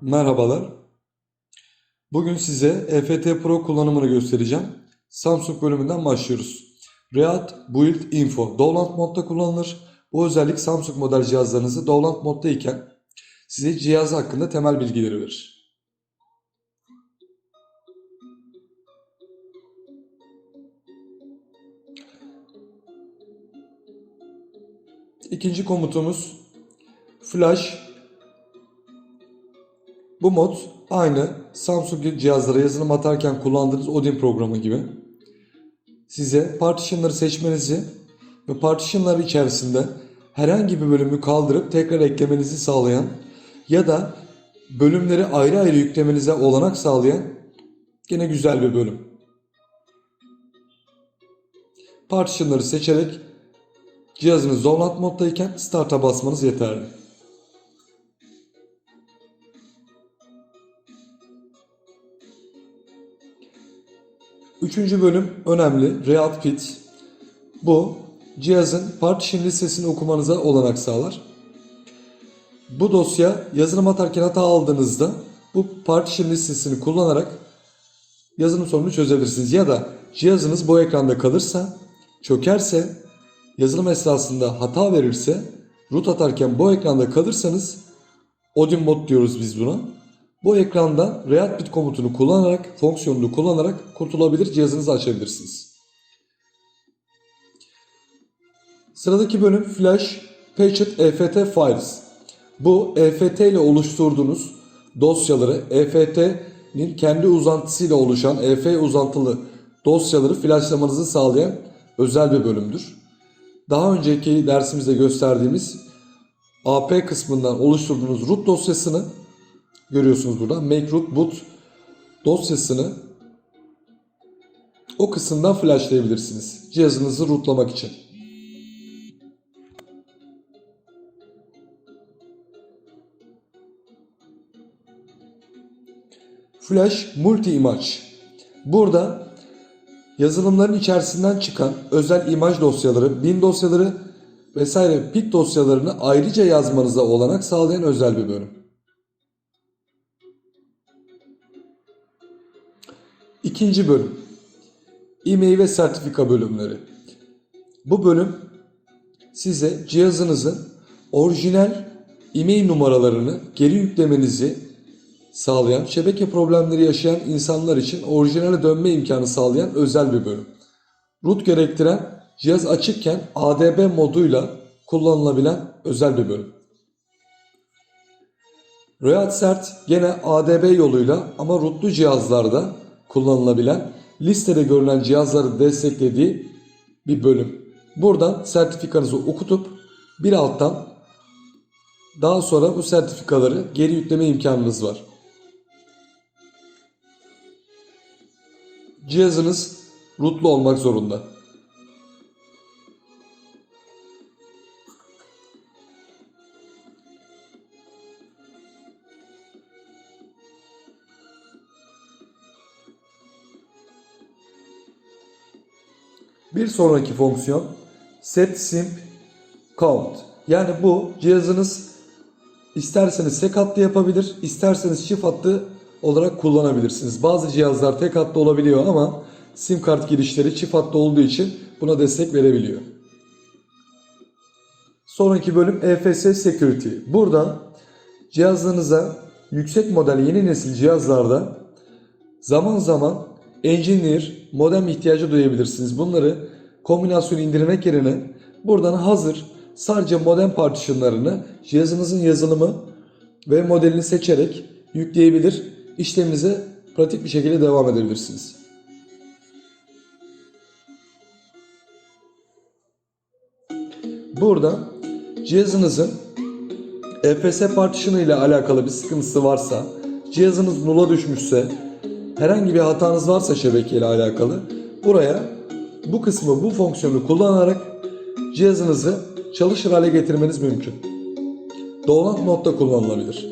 Merhabalar. Bugün size EFT Pro kullanımını göstereceğim. Samsung bölümünden başlıyoruz. React Build Info Download modda kullanılır. Bu özellik Samsung model cihazlarınızı Download modda iken size cihaz hakkında temel bilgileri verir. İkinci komutumuz Flash bu mod aynı Samsung cihazlara yazılım atarken kullandığınız Odin programı gibi. Size partitionları seçmenizi ve partitionlar içerisinde herhangi bir bölümü kaldırıp tekrar eklemenizi sağlayan ya da bölümleri ayrı ayrı yüklemenize olanak sağlayan gene güzel bir bölüm. Partitionları seçerek cihazınız download moddayken start'a basmanız yeterli. Üçüncü bölüm önemli. React Pit. Bu cihazın partition listesini okumanıza olanak sağlar. Bu dosya yazılım atarken hata aldığınızda bu partition listesini kullanarak yazılım sorununu çözebilirsiniz. Ya da cihazınız bu ekranda kalırsa, çökerse, yazılım esnasında hata verirse, root atarken bu ekranda kalırsanız Odin mod diyoruz biz buna. Bu ekranda React Bit komutunu kullanarak, fonksiyonunu kullanarak kurtulabilir, cihazınızı açabilirsiniz. Sıradaki bölüm Flash Patched EFT Files. Bu EFT ile oluşturduğunuz dosyaları, EFT'nin kendi uzantısıyla oluşan EF uzantılı dosyaları flashlamanızı sağlayan özel bir bölümdür. Daha önceki dersimizde gösterdiğimiz AP kısmından oluşturduğunuz root dosyasını görüyorsunuz burada. Make root boot dosyasını o kısımdan flashlayabilirsiniz. Cihazınızı rootlamak için. Flash Multi Image. Burada yazılımların içerisinden çıkan özel imaj dosyaları, bin dosyaları vesaire pit dosyalarını ayrıca yazmanıza olanak sağlayan özel bir bölüm. İkinci bölüm. E-mail ve sertifika bölümleri. Bu bölüm size cihazınızın orijinal e-mail numaralarını geri yüklemenizi sağlayan, şebeke problemleri yaşayan insanlar için orijinale dönme imkanı sağlayan özel bir bölüm. Root gerektiren cihaz açıkken ADB moduyla kullanılabilen özel bir bölüm. React Cert gene ADB yoluyla ama rootlu cihazlarda kullanılabilen listede görülen cihazları desteklediği bir bölüm. Buradan sertifikanızı okutup bir alttan daha sonra bu sertifikaları geri yükleme imkanınız var. Cihazınız rootlu olmak zorunda. Bir sonraki fonksiyon set simp count. Yani bu cihazınız isterseniz tek hatlı yapabilir, isterseniz çift hatlı olarak kullanabilirsiniz. Bazı cihazlar tek hatlı olabiliyor ama sim kart girişleri çift hatlı olduğu için buna destek verebiliyor. Sonraki bölüm EFS Security. Burada cihazlarınıza yüksek model yeni nesil cihazlarda zaman zaman engineer, modem ihtiyacı duyabilirsiniz. Bunları kombinasyon indirmek yerine buradan hazır sadece modem partitionlarını cihazınızın yazılımı ve modelini seçerek yükleyebilir. işleminize pratik bir şekilde devam edebilirsiniz. Burada cihazınızın EFS partition'ı ile alakalı bir sıkıntısı varsa, cihazınız null'a düşmüşse, herhangi bir hatanız varsa şebeke ile alakalı buraya bu kısmı bu fonksiyonu kullanarak cihazınızı çalışır hale getirmeniz mümkün. Download modda kullanılabilir.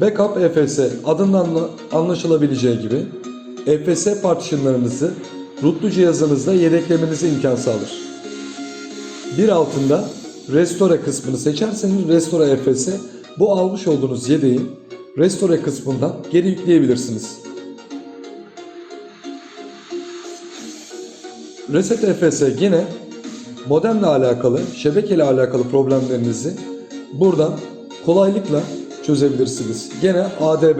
Backup EFS adından anlaşılabileceği gibi EFS partisyonlarınızı rootlu cihazınızda yedeklemenize imkan sağlar. Bir altında Restore kısmını seçerseniz Restore EFS bu almış olduğunuz yedeği Restore kısmından geri yükleyebilirsiniz. Reset EFS yine modemle alakalı, şebekeyle alakalı problemlerinizi buradan kolaylıkla çözebilirsiniz. Gene ADB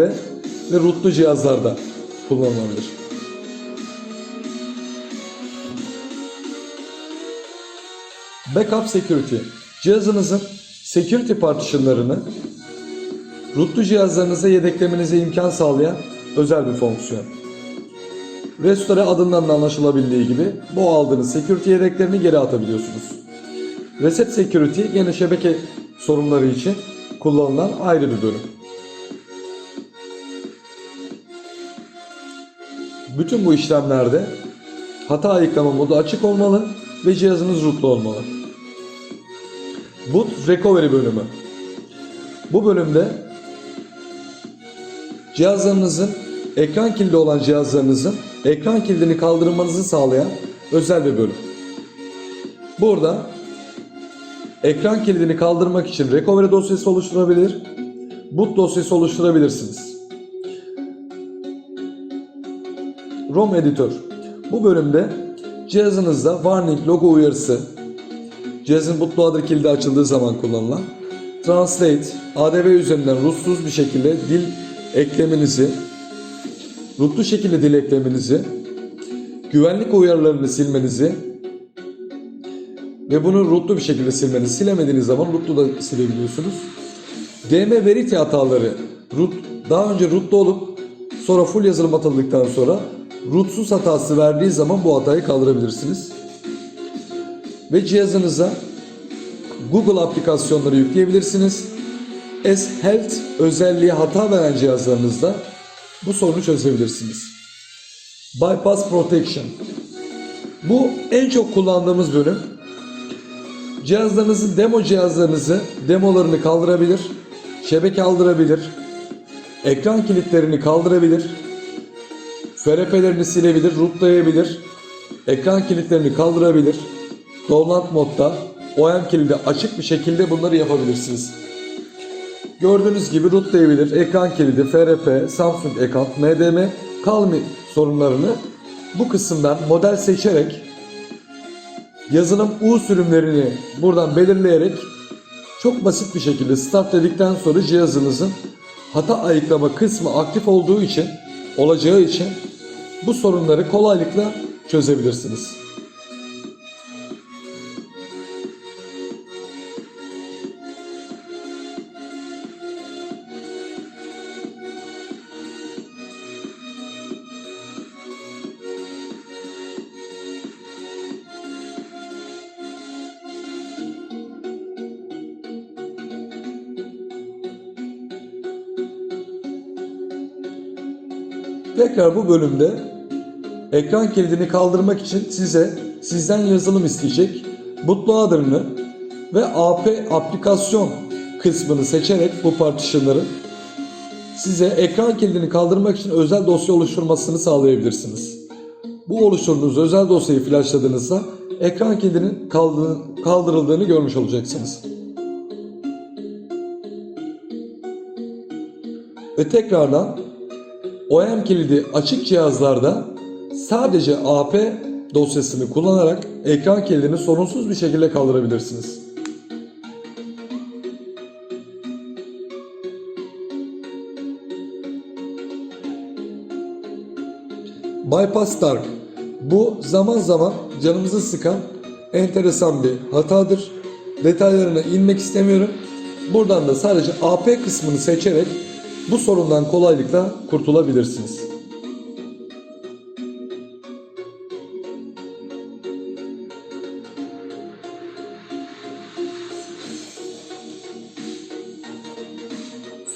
ve rootlu cihazlarda kullanılabilir. Backup Security. Cihazınızın security partitionlarını rootlu cihazlarınıza yedeklemenize imkan sağlayan özel bir fonksiyon. Restore adından da anlaşılabildiği gibi bu aldığınız security yedeklerini geri atabiliyorsunuz. Reset Security yine şebeke sorunları için kullanılan ayrı bir bölüm. Bütün bu işlemlerde hata ayıklama modu açık olmalı ve cihazınız rootlu olmalı. Boot Recovery bölümü. Bu bölümde cihazlarınızın ekran kilidi olan cihazlarınızın ekran kilidini kaldırmanızı sağlayan özel bir bölüm. Burada ekran kilidini kaldırmak için recovery dosyası oluşturabilir, boot dosyası oluşturabilirsiniz. ROM editör. Bu bölümde cihazınızda warning logo uyarısı, cihazın bootloader kilidi açıldığı zaman kullanılan Translate, ADB üzerinden rutsuz bir şekilde dil eklemenizi, rootlu şekilde dil eklemenizi, güvenlik uyarılarını silmenizi ve bunu rootlu bir şekilde silmenizi silemediğiniz zaman rootlu da silebiliyorsunuz. DM verity hataları root, daha önce rootlu olup sonra full yazılım atıldıktan sonra rootsuz hatası verdiği zaman bu hatayı kaldırabilirsiniz. Ve cihazınıza Google aplikasyonları yükleyebilirsiniz. S-Health özelliği hata veren cihazlarınızda bu sorunu çözebilirsiniz. Bypass Protection. Bu en çok kullandığımız bölüm. Cihazlarınızın demo cihazlarınızı demolarını kaldırabilir, şebeke aldırabilir, ekran kilitlerini kaldırabilir, FRP'lerini silebilir, rootlayabilir, ekran kilitlerini kaldırabilir, download modda OEM kilidi açık bir şekilde bunları yapabilirsiniz. Gördüğünüz gibi rootlayabilir, ekran kilidi, FRP, Samsung Account, MDM, Calmi sorunlarını bu kısımdan model seçerek yazılım U sürümlerini buradan belirleyerek çok basit bir şekilde start dedikten sonra cihazınızın hata ayıklama kısmı aktif olduğu için olacağı için bu sorunları kolaylıkla çözebilirsiniz. Tekrar bu bölümde ekran kilidini kaldırmak için size sizden yazılım isteyecek. Bootloader'ını ve AP aplikasyon kısmını seçerek bu partitionların size ekran kilidini kaldırmak için özel dosya oluşturmasını sağlayabilirsiniz. Bu oluşturduğunuz özel dosyayı flashladığınızda ekran kilidinin kaldı- kaldırıldığını görmüş olacaksınız. Ve tekrardan OEM kilidi açık cihazlarda sadece AP dosyasını kullanarak ekran kilidini sorunsuz bir şekilde kaldırabilirsiniz. Bypass Dark. Bu zaman zaman canımızı sıkan enteresan bir hatadır. Detaylarına inmek istemiyorum. Buradan da sadece AP kısmını seçerek bu sorundan kolaylıkla kurtulabilirsiniz.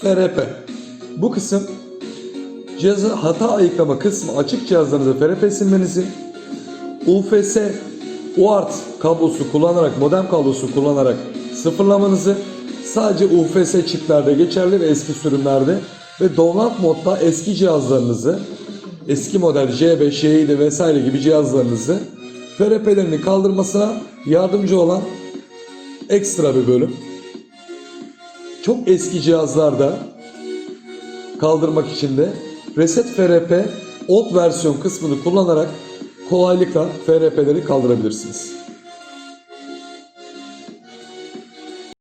FRP. Bu kısım cihazı hata ayıklama kısmı açık cihazlarınıza FRP silmenizi, UFS UART kablosu kullanarak, modem kablosu kullanarak sıfırlamanızı sadece UFS çiplerde geçerli ve eski sürümlerde ve download modda eski cihazlarınızı eski model J5, J7 vesaire gibi cihazlarınızı FRP'lerini kaldırmasına yardımcı olan ekstra bir bölüm. Çok eski cihazlarda kaldırmak için de Reset FRP Old versiyon kısmını kullanarak kolaylıkla FRP'leri kaldırabilirsiniz.